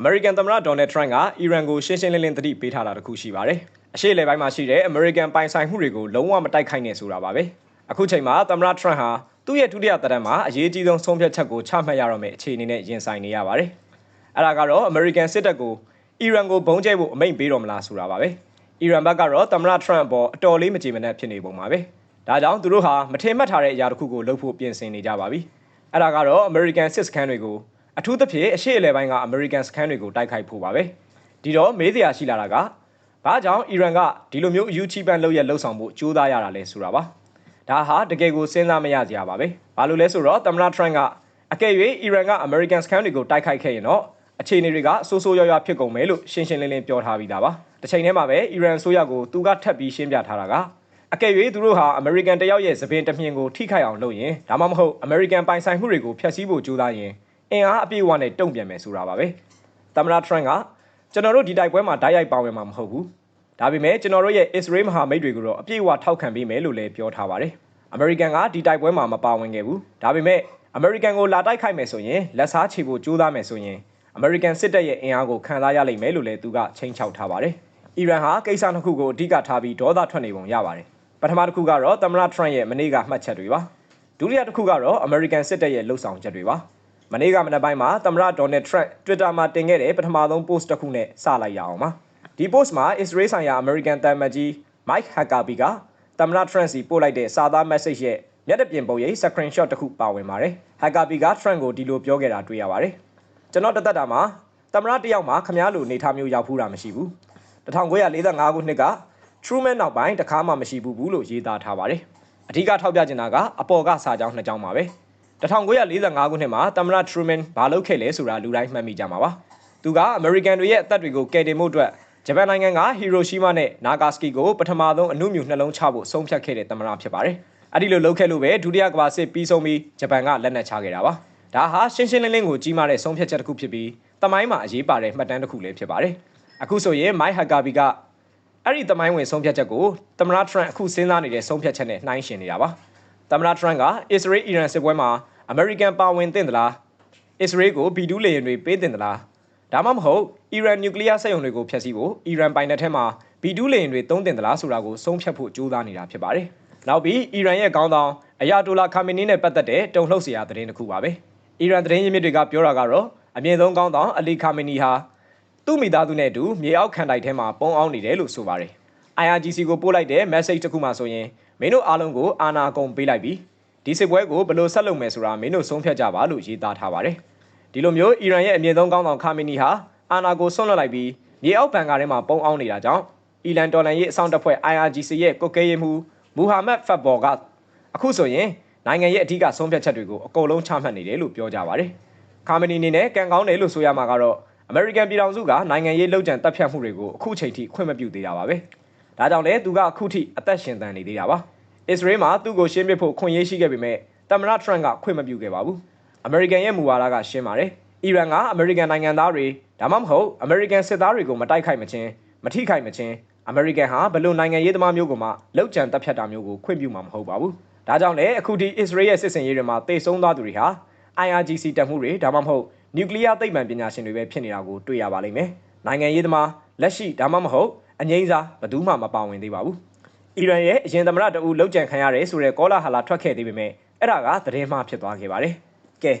အမေရိကန်သမ္မတဒေါ်နယ်ထရန့်ကအီရန်ကိုရှင်းရှင်းလင်းလင်းသတိပေးထားတာတခုရှိပါတယ်။အရှေ့အလယ်ပိုင်းမှာရှိတဲ့အမေရိကန်ပိုင်ဆိုင်မှုတွေကိုလုံးဝမတိုက်ခိုက်နဲ့ဆိုတာပါပဲ။အခုချိန်မှာသမ္မတထရန့်ဟာသူ့ရဲ့ဒုတိယသက်တမ်းမှာအရေးကြီးဆုံးဆုံးဖြတ်ချက်ကိုချမှတ်ရတော့မယ့်အခြေအနေနဲ့ရင်ဆိုင်နေရပါတယ်။အဲ့ဒါကတော့အမေရိကန်စစ်တပ်ကိုအီရန်ကိုဘုံကျဲဖို့အမိန့်ပေးတော်မလားဆိုတာပါပဲ။အီရန်ဘက်ကတော့သမ္မတထရန့်အပေါ်အတော်လေးမကြေမနက်ဖြစ်နေပုံပါပဲ။ဒါကြောင့်သူတို့ဟာမထင်မှတ်ထားတဲ့အရာတစ်ခုကိုလုပ်ဖို့ပြင်ဆင်နေကြပါပြီ။အဲ့ဒါကတော့အမေရိကန်စစ်စခန်းတွေကို အထူးသဖြင့်အရှေ့အလယ်ပိုင်းကအမေရိကန်စခန်းတွေကိုတိုက်ခိုက်ဖို့ပါပဲဒီတော့မေးစရာရှိလာတာကဘာကြောင့်အီရန်ကဒီလိုမျိုးအယူချီပန်လုပ်ရလှုပ်ဆောင်ဖို့ကြိုးစားရတာလဲဆိုတာပါဒါဟာတကယ်ကိုစဉ်းစားမရစရာပါပဲဘာလို့လဲဆိုတော့သမ္မတထရန့်ကအကယ်၍အီရန်ကအမေရိကန်စခန်းတွေကိုတိုက်ခိုက်ခဲ့ရင်တော့အခြေအနေတွေကဆိုးဆိုးရွားရွားဖြစ်ကုန်မယ်လို့ရှင်းရှင်းလင်းလင်းပြောထားပြီးသားပါတစ်ချိန်တည်းမှာပဲအီရန်ဆိုရကိုသူကထပ်ပြီးရှင်းပြထားတာကအကယ်၍သူတို့ဟာအမေရိကန်တယောက်ရဲ့သပင်တမြင်ကိုထိခိုက်အောင်လုပ်ရင်ဒါမှမဟုတ်အမေရိကန်ပိုင်ဆိုင်မှုတွေကိုဖျက်ဆီးဖို့ကြိုးစားရင် အင်အားအပြည့်အဝနဲ့တုံ့ပြန်မယ်ဆိုတာပါပဲသမ္မတထရန့်ကကျွန်တော်တို့ဒီတိုက်ပွဲမှာဓာတ်ရိုက်ပါဝင်မှာမဟုတ်ဘူးဒါပေမဲ့ကျွန်တော်တို့ရဲ့အစ္စရေးမဟာမိတ်တွေကိုတော့အပြည့်အဝထောက်ခံပေးမယ်လို့လည်းပြောထားပါတယ်အမေရိကန်ကဒီတိုက်ပွဲမှာမပါဝင်ခဲ့ဘူးဒါပေမဲ့အမေရိကန်ကိုလာတိုက်ခိုက်မယ်ဆိုရင်လက်စားချေဖို့ကြိုးစားမယ်ဆိုရင်အမေရိကန်စစ်တပ်ရဲ့အင်အားကိုခံစားရလိမ့်မယ်လို့လည်းသူကချိန်ချောက်ထားပါတယ်အီရန်ဟာကိစ္စနှစ်ခုကိုအဓိကထားပြီးဒေါသထွက်နေပုံရပါတယ်ပထမတစ်ခုကတော့သမ္မတထရန့်ရဲ့မနေ့ကမှတ်ချက်တွေပါဒုတိယတစ်ခုကတော့အမေရိကန်စစ်တပ်ရဲ့လှုပ်ဆောင်ချက်တွေပါ မနေ့ကမနက်ပိုင်းမှာသမ္မတဒေါ်နယ်ထရန့် Twitter မှာတင်ခဲ့တဲ့ပထမဆုံး post တစ်ခုနဲ့စလိုက်ရအောင်ပါဒီ post မှာ Israel ဆိုင်ရာ American တမ်မတ်ကြီး Mike Huckabee ကသမ္မတ Trump စီပို့လိုက်တဲ့စာသား message ရဲ့မျက်နှာပြင်ပုံရိပ် screenshot တစ်ခုပါဝင်ပါတယ်။ Huckabee က Trump ကိုဒီလိုပြောခဲ့တာတွေ့ရပါတယ်။ကျွန်တော်တသက်တာမှာသမ္မတတယောက်မှာခမားလိုနေထားမျိုးရောက်ဖူးတာမရှိဘူး။1945ခုနှစ်က Truman နောက်ပိုင်းတခါမှမရှိဘူးဘူးလို့ရေးသားထားပါတယ်။အဓိကထောက်ပြချင်တာကအပေါ်ကစာကြောင်းနှစ်ကြောင်းပါပဲ။ 1945ခုနှစ်မှာသမ္မတထရူမန်ဘာလုပ်ခဲ့လဲဆိုတာလူတိုင်းမှတ်မိကြမှာပါ။သူကအမေရိကန်တွေရဲ့အသက်တွေကိုကယ်တင်ဖို့အတွက်ဂျပန်နိုင်ငံကဟီရိုရှီးမားနဲ့နာဂါစကီကိုပထမဆုံးအနုမြူနှလုံးချဖို့ဆုံးဖြတ်ခဲ့တဲ့သမ္မတဖြစ်ပါတယ်။အဲ့ဒီလိုလုပ်ခဲ့လို့ပဲဒုတိယကမ္ဘာစစ်ပြီးဆုံးပြီးဂျပန်ကလက်နက်ချခဲ့တာပါ။ဒါဟာရှင်းရှင်းလင်းလင်းကိုကြီးမားတဲ့ဆုံးဖြတ်ချက်တစ်ခုဖြစ်ပြီးတမိုင်းမှာအရေးပါတဲ့မှတ်တမ်းတစ်ခုလည်းဖြစ်ပါတယ်။အခုဆိုရင်မိုက်ဟက်ကာဘီကအဲ့ဒီတမိုင်းဝင်ဆုံးဖြတ်ချက်ကိုသမ္မတထရန့်အခုစဉ်းစားနေတဲ့ဆုံးဖြတ်ချက်နဲ့နှိုင်းယှဉ်နေတာပါ။သမ္မတထရန့်ကအစ္စရေးအီရန်စစ်ပွဲမှာ အမေရိကန်ပါဝင်သင့်သလားအစ္စရေးကိုဘီဒူးလေယာဉ်တွေပေးသင့်သလားဒါမှမဟုတ်အီရန်နျူကလ িয়ার စက်ရုံတွေကိုဖျက်ဆီးဖို့အီရန်ပိုင်နယ်ထဲမှာဘီဒူးလေယာဉ်တွေတုံးတင်သလားဆိုတာကိုဆုံးဖြတ်ဖို့ကြိုးစားနေတာဖြစ်ပါတယ်။နောက်ပြီးအီရန်ရဲ့ခေါင်းဆောင်အယာတိုလာခါမီနီနဲ့ပတ်သက်တဲ့တုံ့လှုပ်စရာသတင်းတစ်ခုပါပဲ။အီရန်သတင်းရင်းမြစ်တွေကပြောတာကတော့အမြင့်ဆုံးခေါင်းဆောင်အလီခါမီနီဟာသူ့မိသားစုနဲ့အတူမြေအောက်ခံတိုက်ထဲမှာပုံအောင်နေတယ်လို့ဆိုပါတယ်။ IRGC ကိုပို့လိုက်တဲ့ message တစ်ခုမှဆိုရင်မင်းတို့အားလုံးကိုအာဏာကုန်ပေးလိုက်ပြီ။ ဒီစစ်ပွဲကိုဘယ်လိုဆက်လုပ်မယ်ဆိုတာမင်းတို့ဆုံးဖြတ်ကြပါလို့ရေးသားထားပါတယ်ဒီလိုမျိုးအီရန်ရဲ့အမြင့်ဆုံးကောင်းဆောင်ခါမီနီဟာအာနာကိုဆွန့်လွတ်လိုက်ပြီးမြေအောက်ဘန်ကာထဲမှာပုံအောင်နေတာကြောင့်အီလန်တော်လန်ရေးအဆောင်တပ်ဖွဲ့ IRGC ရဲ့ကုတ်ကဲရေးမှူးမူဟာမက်ဖတ်ဘော်ကအခုဆိုရင်နိုင်ငံရဲ့အဓိကဆုံးဖြတ်ချက်တွေကိုအကုန်လုံးချမှတ်နေတယ်လို့ပြောကြပါတယ်ခါမီနီအနေနဲ့ကံကောင်းတယ်လို့ဆိုရမှာကတော့အမေရိကန်ပြည်ထောင်စုကနိုင်ငံရေးလှုပ်ကြံတပ်ဖြတ်မှုတွေကိုအခုချိန်ထိခွင့်မပြုသေးတာပါပဲဒါကြောင့်လည်းသူကအခုထိအသက်ရှင်သန်နေသေးတာပါ အစ္စရေးမှာသူ့ကိုရှင်းပြဖို့ခွင့်ရေးရှိခဲ့ပေမဲ့သမ္မတထရန့်ကခွင့်မပြုခဲ့ပါဘူး။အမေရိကန်ရဲ့မူဝါဒကရှင်းပါတယ်။အီရန်ကအမေရိကန်နိုင်ငံသားတွေဒါမှမဟုတ်အမေရိကန်စစ်သားတွေကိုမတိုက်ခိုက်မချင်းမထိခိုက်မချင်းအမေရိကန်ဟာဘလို့နိုင်ငံရေးသမားမျိုးကိုမှလောက်ကျန်တပ်ဖြတ်တာမျိုးကိုခွင့်ပြုမှာမဟုတ်ပါဘူး။ဒါကြောင့်လည်းအခုဒီအစ္စရေးရဲ့စစ်စင်ရေးတွေမှာတေဆုံးသွားသူတွေဟာ IRGC တပ်မှုတွေဒါမှမဟုတ်နျူကလ িয়ার သိပ္ပံပညာရှင်တွေပဲဖြစ်နေတာကိုတွေ့ရပါလိမ့်မယ်။နိုင်ငံရေးသမားလက်ရှိဒါမှမဟုတ်အငိမ့်စားဘယ်သူမှမပါဝင်သေးပါဘူး။ အီရန်ရဲ့အရင်သမ္မတတအူလောက်ကျန်ခံရတယ်ဆိုတဲ့ကောလာဟာလာထွက်ခဲ့သေးပေမဲ့အဲ့ဒါကသတင်းမှားဖြစ်သွားခဲ့ပါတယ်။ကဲ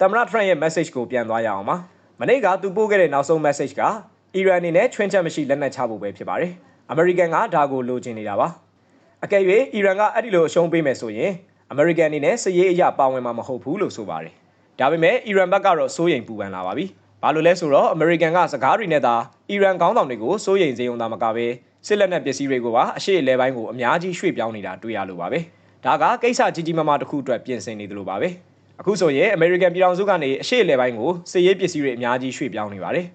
သမ္မတထရန့်ရဲ့ message ကိုပြန်သွားရအောင်ပါ။မနေ့ကသူပို့ခဲ့တဲ့နောက်ဆုံး message ကအီရန်အနေနဲ့ချွင်းချက်မရှိလက်နက်ချဖို့ပဲဖြစ်ပါတယ်။အမေရိကန်ကဒါကိုလိုချင်နေတာပါ။အကယ်၍အီရန်ကအဲ့ဒီလိုအရှုံးပေးမယ်ဆိုရင်အမေရိကန်အနေနဲ့စည်ရေးအရာပါဝင်မှာမဟုတ်ဘူးလို့ဆိုပါတယ်။ဒါပေမဲ့အီရန်ဘက်ကတော့စိုးရိမ်ပူပန်လာပါပြီ။ဘာလို့လဲဆိုတော့အမေရိကန်ကစကားတွေနဲ့သာအီရန်ခေါင်းဆောင်တွေကိုစိုးရိမ်စေုံသာမကပဲ စစ်လက်နက်ပစ္စည်းတွေကိုပါအရှိအလဲပိုင်းကိုအများကြီးရွှေ့ပြောင်းနေတာတွေ့ရလို့ပါပဲဒါကကိစ္စကြီးကြီးမားမားတစ်ခုအတွက်ပြင်ဆင်နေသလိုပါပဲအခုဆိုရင်အမေရိကန်ပြည်ထောင်စုကနေအရှိအလဲပိုင်းကိုစစ်ရေးပစ္စည်းတွေအများကြီးရွှေ့ပြောင်းနေပါတယ်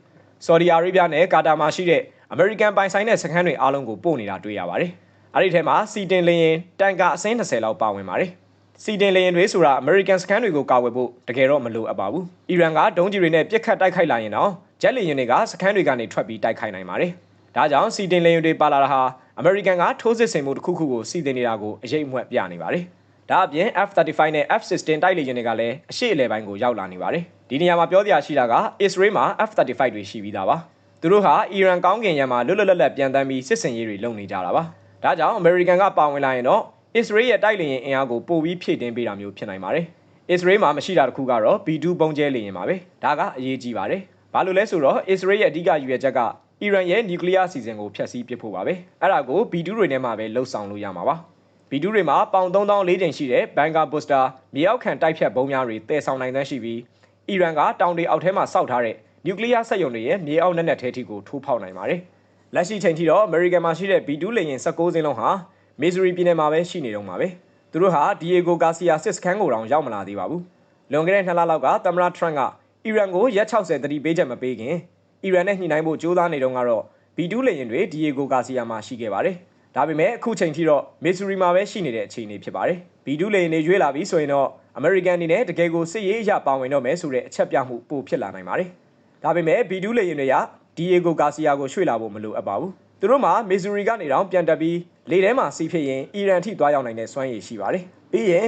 ဆော်ဒီအာရေဗျနဲ့ကာတာမှာရှိတဲ့အမေရိကန်ပိုင်ဆိုင်တဲ့စခန်းတွေအားလုံးကိုပို့နေတာတွေ့ရပါတယ်အဲ့ဒီထဲမှာစီတင်လင်းရင်တန်ကအစင်း30လောက်ပါဝင်ပါတယ်စီတင်လေရင်တွေဆိုတာအမေရိကန်စခန်းတွေကိုကာကွယ်ဖို့တကယ်တော့မလိုအပ်ပါဘူး။အီရန်ကဒုံးကျည်တွေနဲ့ပြစ်ခတ်တိုက်ခိုက်လာရင်တော့ဂျက်လေယာဉ်တွေကစခန်းတွေကနေထွက်ပြီးတိုက်ခိုက်နိုင်ပါတယ်။ ဒါကြောင့်စီတင်လေယာဉ်တွေပါလာတာဟာအမေရိကန်ကထိုးစစ်ဆင်မှုတစ်ခုခုကိုစီတင်နေတာကိုအရေးအမွက်ပြနေပါတယ်ဒါအပြင် F-35 နဲ့ F-16 တိုက်လေယာဉ်တွေကလည်းအရှိအလဲပိုင်းကိုရောက်လာနေပါတယ်ဒီနေရာမှာပြောစရာရှိတာကအစ္စရေးမှာ F-35 တွေရှိပြီးသားပါသူတို့ဟာအီရန်ကောင်းကင်ရံမှာလွတ်လွတ်လပ်လပ်ပြန်တမ်းပြီးစစ်စင်ရေးတွေလုပ်နေကြတာပါဒါကြောင့်အမေရိကန်ကပါဝင်လာရင်တော့အစ္စရေးရဲ့တိုက်လေယာဉ်အင်အားကိုပိုပြီးဖြည့်တင်းပေးတာမျိုးဖြစ်နိုင်ပါတယ်အစ္စရေးမှာမရှိတာတခုကတော့ B2 ပုံကျဲလေယာဉ်ပါပဲဒါကအရေးကြီးပါတယ်ဘာလို့လဲဆိုတော့အစ္စရေးရဲ့အဓိကယူရချက်က အီရန်ရဲ့နျူကလ িয়ার အစီအစဉ်ကိုဖျက်ဆီးပစ်ဖို့ပါပဲအဲ့ဒါကို B2 တွေနဲ့မှပဲလှုပ်ဆောင်လို့ရမှာပါဗီဒူးတွေမှာပေါင်3000ချိန်ရှိတဲ့ဘန်ကာဘူစတာမြေအောက်ခံတိုက်ဖြတ်ဘုံများတွေတည်ဆောင်နိုင်သန်းရှိပြီးအီရန်ကတောင်တွေအောက်ထဲမှာစောက်ထားတဲ့နျူကလ িয়ার စက်ရုံတွေရဲ့မြေအောက်နက်နက်ထဲထိကိုထိုးဖောက်နိုင်ပါတယ်။လက်ရှိချိန်ထိတော့အမေရိကန်မှာရှိတဲ့ဗီဒူးလေယာဉ်16စင်းလုံးဟာမစ်ဇူရီပြည်နယ်မှာပဲရှိနေတော့မှာပဲ။သူတို့ဟာဒီယေဂိုဂါစီယာစစ်စခန်းကိုတောင်ရောက်မလာသေးပါဘူး။လွန်ခဲ့တဲ့နှစ်လလောက်ကသမ္မတထရန့်ကအီရန်ကိုရက်60တတိပေးချက်မပေးခင် အီရန်နဲ့ညှိနှိုင်းဖို့ကြိုးစားနေတော့ကတော့ဗီဒူးလေယာဉ်တွေဒီယေဂိုဂါစီယာမှာရှိခဲ့ပါတယ်။ဒါပေမဲ့အခုချိန်ထိတော့မစ်ဆူရီမှာပဲရှိနေတဲ့အခြေအနေဖြစ်ပါတယ်။ဘီဒူးလေနေရွေးလာပြီဆိုရင်တော့အမေရိကန်အနေနဲ့တကယ်ကိုစစ်ရေးအရပါဝင်တော့မယ်ဆိုတဲ့အချက်ပြမှုပိုဖြစ်လာနိုင်ပါတယ်။ဒါပေမဲ့ဘီဒူးလေရင်တွေကဒီယေဂိုဂါစီယာကိုရွှေ့လာဖို့မလိုအပ်ပါဘူး။သူတို့မှာမစ်ဆူရီကနေတော့ပြန်တက်ပြီးလေထဲမှာစီးဖြစ်ရင်အီရန်ထိသွားရောက်နိုင်တဲ့စွမ်းရည်ရှိပါတယ်။ပြီးရင်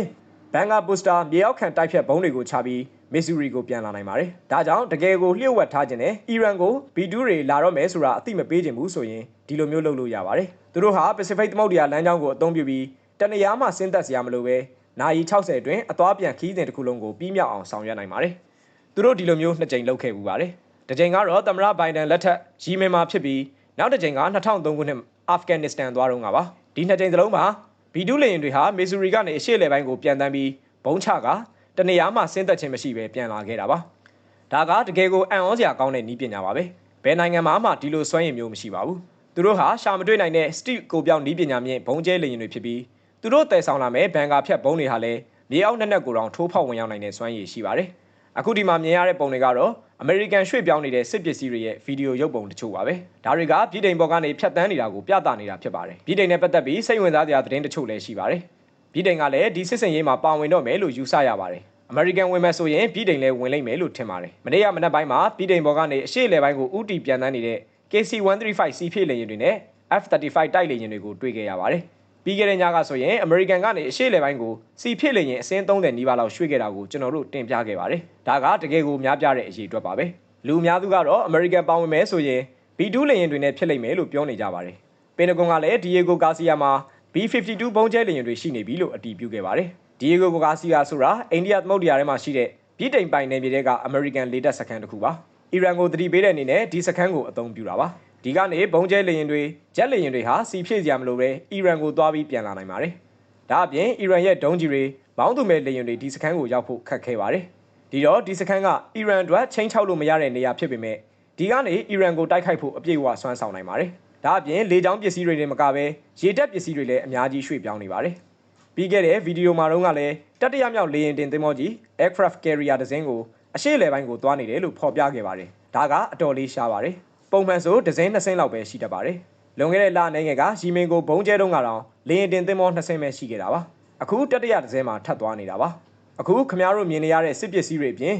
ဘန်ကာဘူစတာမြေအောက်ခံတိုက်ဖြတ်ဘုံတွေကိုချပြီး မစ်ဆူရီကိုပြန်လာနိုင်ပါတယ်။ဒါကြောင့်တကယ်ကိုလျှို့ဝှက်ထားခြင်းနဲ့အီရန်ကိုဘီဒူးတွေလာတော့မယ်ဆိုတာအသိမပေးခြင်းဘူးဆိုရင်ဒီလိုမျိုးလုပ်လို့ရပါတယ်။သူတို့ဟာ Pacific သမုဒ္ဒရာလမ်းကြောင်းကိုအသုံးပြုပြီးတနေရာမှဆင်းသက်စရာမလိုပဲနာရီ60အတွင်းအသွားပြန်ခီးစဉ်တစ်ခုလုံးကိုပြီးမြောက်အောင်ဆောင်ရွက်နိုင်ပါတယ်။သူတို့ဒီလိုမျိုးနှစ်ကြိမ်လုပ်ခဲ့ပူပါတယ်။တစ်ကြိမ်ကတော့သမ္မတဘိုင်ဒန်လက်ထက်ရီမင်မှာဖြစ်ပြီးနောက်တစ်ကြိမ်က2003ခုနှစ်အာဖဂန်နစ္စတန်သွားတော့ကပါ။ဒီနှစ်ကြိမ်စလုံးမှာဘီဒူးလေယာဉ်တွေဟာမစ်ဆူရီကနေအရှေ့လေပိုင်းကိုပြန်တန်းပြီးဘုံချက တနေရာမှဆင်းသက်ခြင်းမရှိဘဲပြန်လာခဲ့တာပါ။ဒါကတကယ်ကိုအံ့ဩစရာကောင်းတဲ့နည်းပညာပါပဲ။ဘယ်နိုင်ငံမှာမှဒီလိုစွမ်းရည်မျိုးမရှိပါဘူး။သူတို့ဟာရှာမတွေ့နိုင်တဲ့စတိကိုပြောင်းနီးပညာမြင့်ဘုံကျဲလေယာဉ်တွေဖြစ်ပြီးသူတို့တည်ဆောင်လာမဲ့ဘန်ကာဖြတ်ဘုံတွေဟာလည်းမြေအောက်နက်နက်ကိုတောင်ထိုးဖောက်ဝင်ရောက်နိုင်တဲ့စွမ်းရည်ရှိပါတယ်။အခုဒီမှာမြင်ရတဲ့ပုံတွေကတော့အမေရိကန်ရွှေ့ပြောင်းနေတဲ့စစ်ပစ္စည်းတွေရဲ့ဗီဒီယိုရုပ်ပုံတချို့ပါပဲ။ဒါတွေကပြည်တိုင်ပေါ်ကနေဖြတ်တန်းနေတာကိုပြသနေတာဖြစ်ပါတယ်။ပြည်တိုင်နဲ့ပတ်သက်ပြီးစိတ်ဝင်စားစရာသတင်းတချို့လည်းရှိပါတယ်။ ပြည်တိုင်ကလည်းဒီစစ်စင်ရေးမှာပါဝင်တော့မယ်လို့ယူဆရပါတယ်။အမေရိကန်ဝင်မဲ့ဆိုရင်ပြည်တိုင်လည်းဝင်လိမ့်မယ်လို့ထင်ပါတယ်။မနေ့ကမနက်ပိုင်းမှာပြည်တိုင်ပေါ်ကနေအရှိလေပိုင်းကိုဥတီပြန်တန်းနေတဲ့ KC135 စီဖြည့်လေယာဉ်တွေနဲ့ F35 တိုက်လေယာဉ်တွေကိုတွေ့ခဲ့ရပါတယ်။ပြီးခဲ့တဲ့ညကဆိုရင်အမေရိကန်ကနေအရှေ့လေပိုင်းကိုစီဖြစ်လေယာဉ်အစင်း30နီးပါးလောက်ရွှေ့ခဲ့တာကိုကျွန်တော်တို့တင်ပြခဲ့ပါတယ်။ဒါကတကယ်ကိုများပြတဲ့အရေးအတွက်ပါပဲ။လူအများစုကတော့အမေရိကန်ပါဝင်မယ်ဆိုရင် B2 လေယာဉ်တွေနဲ့ဖြစ်လိမ့်မယ်လို့ပြောနေကြပါတယ်။ပင်တဂွန်ကလည်းဒီယေဂိုဂါစီယာမှာ B52 ဘုံကျဲလေယာဉ်တွေရှိနေပြီလို့အတည်ပြုခဲ့ပါတယ်။ဒီယေဂိုဂါစီယာဆိုတာအိန္ဒိယသမုဒ္ဒရာထဲမှာရှိတဲ့ပြည်တိုင်ပိုင်နယ်မြေတွေကအမေရိကန်လေတပ်စခန်းတစ်ခုပါ။အီရန်ကိုတတိပေးတဲ့အနေနဲ့ဒီစခန်းကိုအသုံးပြုတာပါ။ဒီကနေဘုံကျဲလေရင်တွေဂျက်လေရင်တွေဟာစီဖြည့်စရာမလိုပဲအီရန်ကိုသွားပြီးပြန်လာနိုင်ပါတယ်။ဒါအပြင်အီရန်ရဲ့ဒုံးကြီးတွေမောင်းသူမဲ့လေရင်တွေဒီစခန်းကိုရောက်ဖို့ခက်ခဲပါတယ်။ဒီတော့ဒီစခန်းကအီရန်အတွက်ချင်းချောက်လို့မရတဲ့နေရာဖြစ်ပေမဲ့ဒီကနေအီရန်ကိုတိုက်ခိုက်ဖို့အပြည့်အဝဆွမ်းဆောင်နိုင်ပါတယ်။ ဒါအပြင်လေကြောင်းပစ္စည်းတွေတွေမကပဲရေတပ်ပစ္စည်းတွေလည်းအများကြီးရွှေ့ပြောင်းနေပါတယ်။ပြီးခဲ့တဲ့ဗီဒီယိုမှာတော့ကလည်းတတိယမြောက်လေရင်တင်သင်္ဘောကြီး aircraft carrier တစ်စင်းကိုအရှိလေပိုင်းကိုသွားနေတယ်လို့ဖော်ပြခဲ့ပါတယ်။ဒါကအတော်လေးရှားပါတယ်။ပုံမှန်ဆိုဒဇင်း2ဆင်းလောက်ပဲရှိတတ်ပါတယ်။လွန်ခဲ့တဲ့လနိုင်ငံကရီမင်ကိုဘုံကျဲတုန်းကတော့လေရင်တင်သင်းမော2ဆင်းပဲရှိခဲ့တာပါ။အခုတတိယဒဇင်းမှာထပ်သွားနေတာပါ။အခုခမားတို့မြင်နေရတဲ့စစ်ပစ္စည်းတွေအပြင်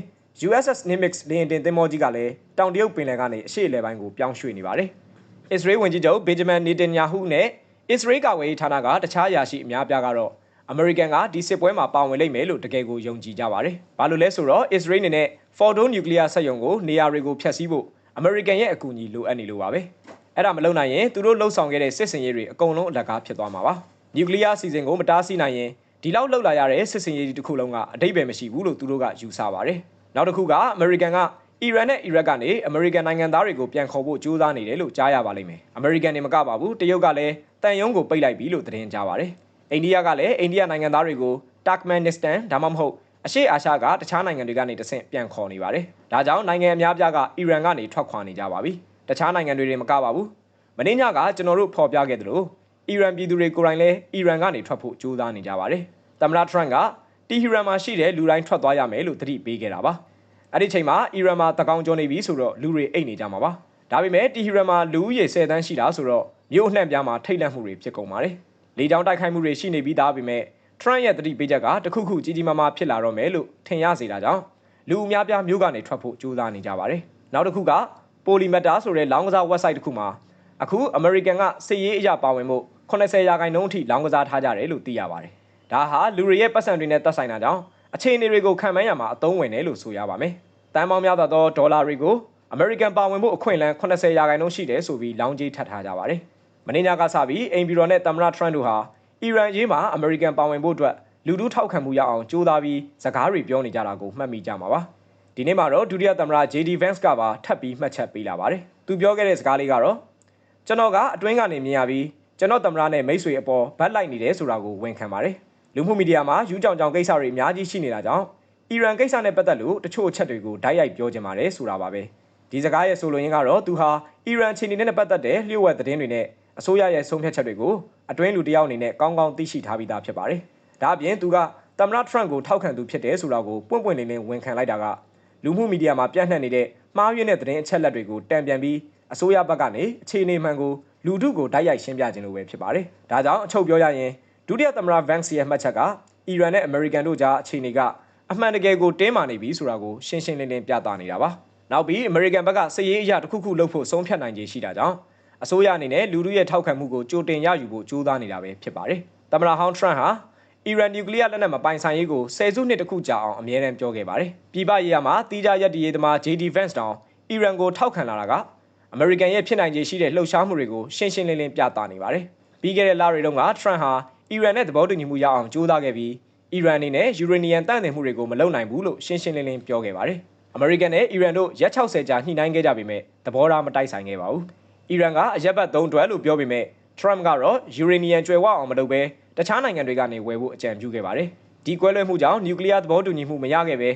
USS Nimitz လေရင်တင်သင်းမောကြီးကလည်းတောင်တရုတ်ပင်လယ်ကနေအရှေ့အလယ်ပိုင်းကိုပြောင်းရွှေ့နေပါတယ်။ အစ္စရေးဝန်ကြီးချုပ်ဘင်ဂျမန်နေတန်ယာဟုနဲ့အစ္စရေးကာကွယ်ရေးဌာနကတခြားအရာရှိအများပြားကတော့အမေရိကန်ကဒီစစ်ပွဲမှာပါဝင်လိမ့်မယ်လို့တကယ်ကိုယုံကြည်ကြပါတယ်။ဘာလို့လဲဆိုတော့အစ္စရေးအနေနဲ့ Fordo Nuclear စက်ရုံကိုနေရာတွေကိုဖျက်ဆီးဖို့အမေရိကန်ရဲ့အကူအညီလိုအပ်နေလို့ပါပဲအဲ့ဒါမလုပ်နိုင်ရင်သူတို့လှုပ်ဆောင်ခဲ့တဲ့စစ်စင်ရေးတွေအကုန်လုံးအလကားဖြစ်သွားမှာပါနျူကလ িয়ার စီစဉ်ကိုမတားဆီးနိုင်ရင်ဒီလောက်လှုပ်လာရတဲ့စစ်စင်ရေးတစ်ခုလုံးကအတိတ်ပဲမရှိဘူးလို့သူတို့ကယူဆပါတယ်နောက်တစ်ခုကအမေရိကန်က အီရန်နဲ့အီရတ်ကနေအမေရိကန်နိုင်ငံသားတွေကိုပြန်ခေါ်ဖို့ကြိုးစားနေတယ်လို့ကြားရပါလိမ့်မယ်အမေရိကန်တွေမကပါဘူးတရုတ်ကလည်းတန်ယုံကိုပိတ်လိုက်ပြီလို့သတင်းကြားပါတယ်အိန္ဒိယကလည်းအိန္ဒိယနိုင်ငံသားတွေကိုတာကမန်နစ္စတန်ဒါမှမဟုတ်အရှေ့အာရှကတခြားနိုင်ငံတွေကနေတဆင့်ပြန်ခေါ်နေပါတယ်။ဒါကြောင့်နိုင်ငံအများပြားကအီရန်ကနေထွက်ခွာနေကြပါပြီ။တခြားနိုင်ငံတွေတွေမကပါဘူး။မင်းညကကျွန်တော်တို့ဖော်ပြခဲ့သလိုအီရန်ပြည်သူတွေကိုယ်တိုင်လည်းအီရန်ကနေထွက်ဖို့ကြိုးစားနေကြပါတယ်။သမ္မတထရန့်ကတီဟီရန်မှာရှိတဲ့လူတိုင်းထွက်သွားရမယ်လို့တတိပေးခဲ့တာပါ။ အဲ့ဒီချိန်မှာအီရန်မှာတကောင်ကျော်နေပြီဆိုတော့လူတွေအိတ်နေကြမှာပါ။ဒါပေမဲ့တီဟီရန်မှာလူဦးရေ10တန်းရှိတာဆိုတော့မြို့နှံ့ပြားမှာထိတ်လန့်မှုတွေဖြစ်ကုန်ပါတယ်။လေကြောင်းတိုက်ခိုက်မှုတွေရှိနေပြီးသားပေမဲ့ထရန့်ရဲ့တတိပေးချက်ကတခုခုကြီးကြီးမားမားဖြစ်လာတော့မယ်လို့ထင်ရစေတာကြောင့်လူအများပြားမျိုးကနေထွက်ဖို့ကြိုးစားနေကြပါတယ်။နောက်တစ်ခုက Polymeta ဆိုတဲ့လောင်းကစား website တစ်ခုမှာအခု American ကစစ်ရေးအရာပါဝင်မှု80ရာခိုင်နှုန်းအထိလောင်းကစားထားကြတယ်လို့သိရပါတယ်။ဒါဟာလူတွေရဲ့ပတ်စံတွေနဲ့သက်ဆိုင်တာကြောင့်အခြေအနေတွေကိုခံမှန်းရမှာအသုံးဝင်တယ်လို့ဆိုရပါမယ်။ တန်ပေါင်းများစွာသောဒေါ်လာတွေကိုအမေရိကန်ပါဝင်ဖို့အခွင့်အလမ်း80ရာခိုင်နှုန်းရှိတယ်ဆိုပြီးလောင်းကြီးထပ်ထားကြပါတယ်။မင်းညာကစပြီးအိမ်ဘီရော်နဲ့တမရထရန့်တို့ဟာအီရန်ရေးမှာအမေရိကန်ပါဝင်ဖို့အတွက်လူထုထောက်ခံမှုရအောင်ကြိုးစားပြီးစကားတွေပြောနေကြတာကိုမှတ်မိကြမှာပါ။ဒီနေ့မှာတော့ဒုတိယသမ္မတ JD Vance ကပါထပ်ပြီးမှတ်ချက်ပေးလာပါတယ်။သူပြောခဲ့တဲ့စကားလေးကတော့ကျွန်တော်ကအတွင်းကနေမြင်ရပြီးကျွန်တော်သမ္မတနဲ့မိတ်ဆွေအပေါ်ဗတ်လိုက်နေတယ်ဆိုတာကိုဝန်ခံပါတယ်။လူမှုမီဒီယာမှာယူကြောင်ကြောင်ကိစ္စတွေအများကြီးရှိနေတာကြောင့် အီရန်ကိစ္စနဲ့ပတ်သက်လို့တချို့အချက်တွေကိုဓာတ်ရိုက်ပြောချင်ပါတယ်ဆိုတာပါပဲ။ဒီစကားရဲ့ဆိုလိုရင်းကတော့သူဟာအီရန်အခြေအနေနဲ့ပတ်သက်တဲ့လျှို့ဝှက်သတင်းတွေနဲ့အစိုးရရဲ့ဆုံးဖြတ်ချက်တွေကိုအတွင်းလူတစ်ယောက်အနေနဲ့ကောင်းကောင်းသိရှိထားပြီးသားဖြစ်ပါတယ်။ဒါအပြင်သူကသမ္မတထရန့်ကိုထောက်ခံသူဖြစ်တယ်ဆိုတာကိုပွင့်ပွင့်လင်းလင်းဝန်ခံလိုက်တာကလူမှုမီဒီယာမှာပြန့်နှံ့နေတဲ့မှားယွင်းတဲ့သတင်းအချက်အလက်တွေကိုတံပြန်ပြီးအစိုးရဘက်ကနေအခြေအနေမှန်ကိုလူထုကိုတိုက်ရိုက်ရှင်းပြခြင်းလိုပဲဖြစ်ပါတယ်။ဒါကြောင့်အချုပ်ပြောရရင်ဒုတိယသမ္မတဗန်စီရဲ့မှတ်ချက်က အီရန်နဲ့အမေရိကန်တို့ကြားအခြေအနေက အမှန်တကယ်ကိုတင်းမာနေပြီဆိုတာကိုရှင်းရှင်းလင်းလင်းပြသနေတာပါ။နောက်ပြီးအမေရိကန်ဘက်ကစည်ရေးအရာတစ်ခုခုလုပ်ဖို့ဆုံးဖြတ်နိုင်ခြေရှိတာကြောင့်အစိုးရအနေနဲ့လူထုရဲ့ထောက်ခံမှုကိုကြိုတင်ရယူဖို့ကြိုးစားနေတာပဲဖြစ်ပါတယ်။သမ္မတဟောင်းထရန့်ဟာအီရန်နျူကလ িয়ার လက်နက်မပိုင်ဆိုင်ရေးကိုဆယ်စုနှစ်တခုကြာအောင်အမြဲတမ်းပြောခဲ့ပါတယ်။ပြည်ပရေးရမှာတီးခြားရက်တည်ရေးသမား JD Vance တောင်အီရန်ကိုထောက်ခံလာတာကအမေရိကန်ရဲ့ဖြစ်နိုင်ခြေရှိတဲ့လှုပ်ရှားမှုတွေကိုရှင်းရှင်းလင်းလင်းပြသနေပါတယ်။ပြီးခဲ့တဲ့လတွေတုန်းကထရန့်ဟာအီရန်နဲ့သဘောတူညီမှုရအောင်ကြိုးစားခဲ့ပြီး အီရန်အနေနဲ့ယူရေနီယံတန့်တင်မှုတွေကိုမလုပ်နိုင်ဘူးလို့ရှင်းရှင်းလင်းလင်းပြောခဲ့ပါတယ်။အမေရိကန်နဲ့အီရန်တို့ရက်60ကြာညှိနှိုင်းခဲ့ကြပေမဲ့သဘောထားမတိုက်ဆိုင်ခဲ့ပါဘူး။အီရန်ကအရက်ဘတ်၃တွဲလို့ပြောပေမဲ့ထရန့်ကတော့ယူရေနီယံကျွယ်ဝအောင်မလုပ်ဘဲတခြားနိုင်ငံတွေကနေဝယ်ဖို့အကြံပြုခဲ့ပါတယ်။ဒီကွဲလွဲမှုကြောင့်နျူကလ িয়ার သဘောတူညီမှုမရခဲ့ပဲ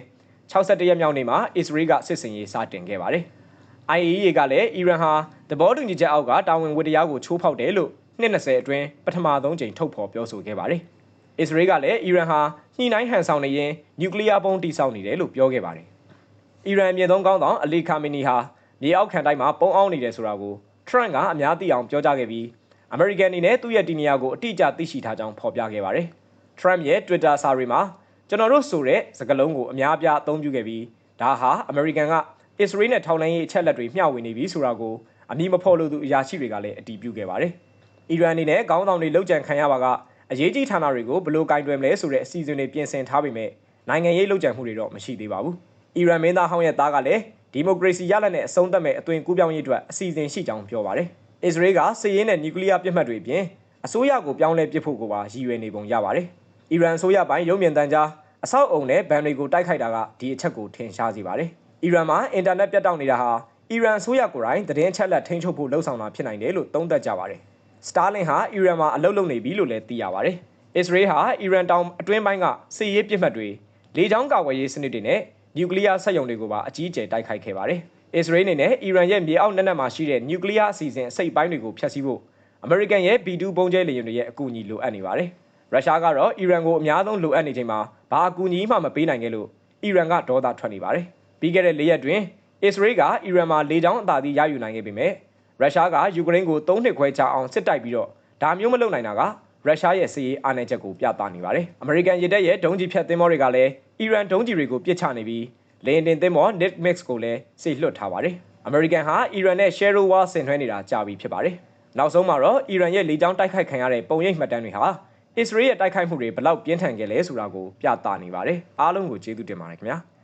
61ရက်မြောက်နေ့မှာအစ္စရေးကစစ်စင်ရေးစတင်ခဲ့ပါတယ်။ IAEA ကလည်းအီရန်ဟာသဘောတူညီချက်အောက်ကတာဝန်ဝတ္တရားကိုချိုးဖောက်တယ်လို့နှစ်20အတွင်းပထမဆုံးချိန်ထုတ်ဖော်ပြောဆိုခဲ့ပါတယ်။ အစ္စရေးကလည်းအီရန်ဟာညှိနှိုင်းဟန်ဆောင်နေရင်နျူကလ িয়ার ပုံးတိစောက်နေတယ်လို့ပြောခဲ့ပါတယ်။အီရန်အမြင့်ဆုံးကောင်းဆောင်အလီခါမီနီဟာမြေအောက်ခံတိုင်းမှာပုံအောင်နေတယ်ဆိုတာကိုထရန့်ကအများသိအောင်ပြောကြားခဲ့ပြီးအမေရိကန်အနေနဲ့သူ့ရဲ့တီနီယာကိုအတိအကျသိရှိထားကြောင်းဖော်ပြခဲ့ပါတယ်။ Trump ရဲ့ Twitter စာတွေမှာကျွန်တော်တို့ဆိုတဲ့စကားလုံးကိုအများအပြားအသုံးပြုခဲ့ပြီးဒါဟာအမေရိကန်ကအစ္စရေးနဲ့ထောက်လှမ်းရေးအချက်လက်တွေမျှဝေနေပြီဆိုတာကိုအမည်မဖော်လို့သူအရာရှိတွေကလည်းအတည်ပြုခဲ့ပါတယ်။အီရန်အနေနဲ့ခေါင်းဆောင်တွေလောက်ကျန်ခံရပါက အရေးကြီးဌာနတွေကိုဘယ်လိုကင်တွယ်မလဲဆိုတဲ့အစီအစဉ်တွေပြင်ဆင်ထားပေမဲ့နိုင်ငံရေးလောက်ကျန်မှုတွေတော့မရှိသေးပါဘူး။အီရန်မင်းသားဟောင်းရဲ့သားကလည်းဒီမိုကရေစီရလဒ်နဲ့အဆုံးသတ်မဲ့အသွင်ကူးပြောင်းရေးအတွက်အစီအစဉ်ရှိကြောင်းပြောပါတယ်။အစ္စရေးကစစ်ရေးနဲ့နျူကလ িয়ার ပြစ်မှတ်တွေအပြင်အစိုးရကိုပြောင်းလဲပစ်ဖို့ကိုပါရည်ရွယ်နေပုံရပါတယ်။အီရန်အစိုးရပိုင်းရုံမြင့်တန်းကြားအဆောက်အုံနဲ့ဗန်တွေကိုတိုက်ခိုက်တာကဒီအချက်ကိုထင်ရှားစေပါတယ်။အီရန်မှာအင်တာနက်ပြတ်တောက်နေတာဟာအီရန်အစိုးရကိုယ်တိုင်သတင်းချက်လက်ထိန်းချုပ်ဖို့လှုံ့ဆော်တာဖြစ်နိုင်တယ်လို့သုံးသပ်ကြပါတယ်။ Starlink ဟာအီရန်မှာအလုပ်လုပ်နေပြီလို့လည်းသိရပါတယ်။အစ္စရေးဟာအီရန်တောင်အတွင်းပိုင်းကစစ်ရေးပြစ်မှတ်တွေလေကြောင်းကာကွယ်ရေးစနစ်တွေနဲ့နျူကလ িয়ার စက်ရုံတွေကိုပါအကြီးအကျယ်တိုက်ခိုက်ခဲ့ပါတယ်။အစ္စရေးအနေနဲ့အီရန်ရဲ့မြေအောက်နက်နက်မှာရှိတဲ့နျူကလ িয়ার အစီအစဉ်အစိတ်ပိုင်းတွေကိုဖျက်ဆီးဖို့အမေရိကန်ရဲ့ B2 ပုံကျဲလေယာဉ်တွေရဲ့အကူအညီလိုအပ်နေပါတယ်။ရုရှားကတော့အီရန်ကိုအများဆုံးလိုအပ်နေချိန်မှာဘာအကူအညီမှမပေးနိုင်ခဲ့လို့အီရန်ကဒေါသထွက်နေပါတယ်။ပြီးခဲ့တဲ့၄ရက်တွင်အစ္စရေးကအီရန်မှာလေကြောင်းအသာစီးရယူနိုင်ခဲ့ပေမဲ့ ရုရှားကယူကရိန်းကို၃နှစ်ခွဲကြာအောင်စစ်တိုက်ပြီးတော့ဒါမျိုးမလုပ်နိုင်တာကရုရှားရဲ့စစ်ရေးအားနည်းချက်ကိုပြသနေပါတယ်။အမေရိကန်ရတပ်ရဲ့ဒုံးကျည်ဖြတ်သင်္ဘောတွေကလည်းအီရန်ဒုံးကျည်တွေကိုပစ်ချနေပြီးလေယာဉ်တင်သင်္ဘော Net Mix ကိုလည်းစိတ်လွှတ်ထားပါတယ်။အမေရိကန်ဟာအီရန်နဲ့ Shadow War ဆင်နွှဲနေတာကြာပြီဖြစ်ပါတယ်။နောက်ဆုံးမှာတော့အီရန်ရဲ့လေကြောင်းတိုက်ခိုက်ခံရတဲ့ပုံရိပ်မှတ်တမ်းတွေဟာအစ္စရေးရဲ့တိုက်ခိုက်မှုတွေဘလောက်ပြင်းထန်ခဲ့လဲဆိုတာကိုပြသနေပါတယ်။အားလုံးကိုကျေးဇူးတင်ပါတယ်ခင်ဗျာ။